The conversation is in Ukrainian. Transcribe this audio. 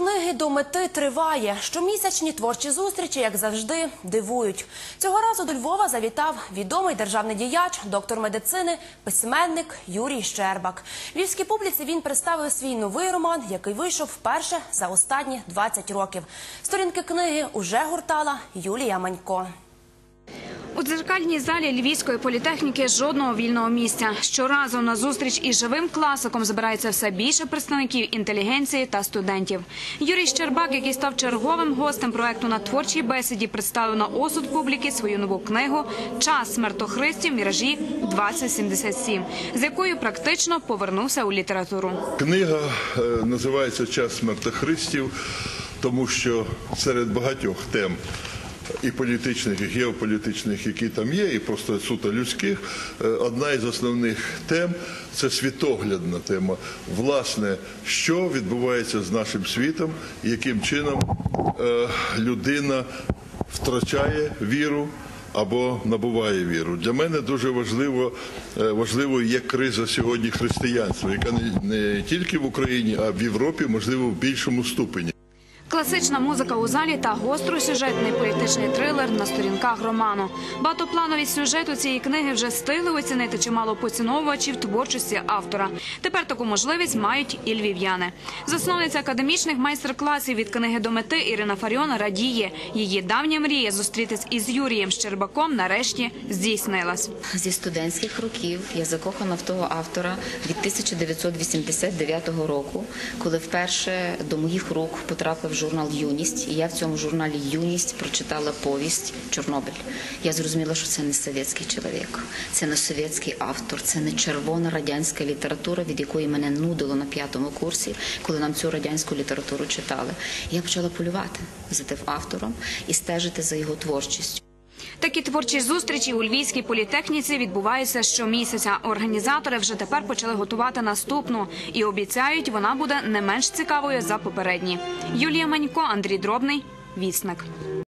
книги до мети триває. Щомісячні творчі зустрічі, як завжди, дивують. Цього разу до Львова завітав відомий державний діяч, доктор медицини, письменник Юрій Щербак. Львівській публіці він представив свій новий роман, який вийшов вперше за останні 20 років. Сторінки книги уже гуртала Юлія Манько. У дзеркальній залі Львівської політехніки жодного вільного місця. Щоразу на зустріч із живим класиком збирається все більше представників інтелігенції та студентів. Юрій Щербак, який став черговим гостем проекту на творчій бесіді, представив на осуд публіки свою нову книгу Час смертохристів міражі 2077 з якою практично повернувся у літературу. Книга е, називається Час смертохристів, тому що серед багатьох тем. І політичних, і геополітичних, які там є, і просто суто людських. е, Одна із основних тем це світоглядна тема. Власне, що відбувається з нашим світом, яким чином е, людина втрачає віру або набуває віру. Для мене дуже важливо, е, важливою є криза сьогодні християнства, яка не, тільки в Україні, а в Європі, можливо, в більшому ступені. Класична музика у залі та гостросюжетний політичний трилер на сторінках роману. Багатоплановість сюжету цієї книги вже встигли оцінити чимало поціновувачів творчості автора. Тепер таку можливість мають і львів'яни. Засновниця академічних майстер-класів від книги до мети Ірина Фаріон радіє. Її давня мрія зустрітись із Юрієм Щербаком нарешті здійснилась. Зі студентських років я закохана в того автора від 1989 року, коли вперше до моїх рук потрапив журнал Юність, і я в цьому журналі Юність прочитала повість Чорнобиль. Я зрозуміла, що це не совєтський чоловік, це не совєтський автор, це не червона радянська література, від якої мене нудило на п'ятому курсі, коли нам цю радянську літературу читали. Я почала полювати за тим автором і стежити за його творчістю. Такі творчі зустрічі у львівській політехніці відбуваються щомісяця. Організатори вже тепер почали готувати наступну і обіцяють, вона буде не менш цікавою за попередні. Юлія Манько, Андрій Дробний, Вісник.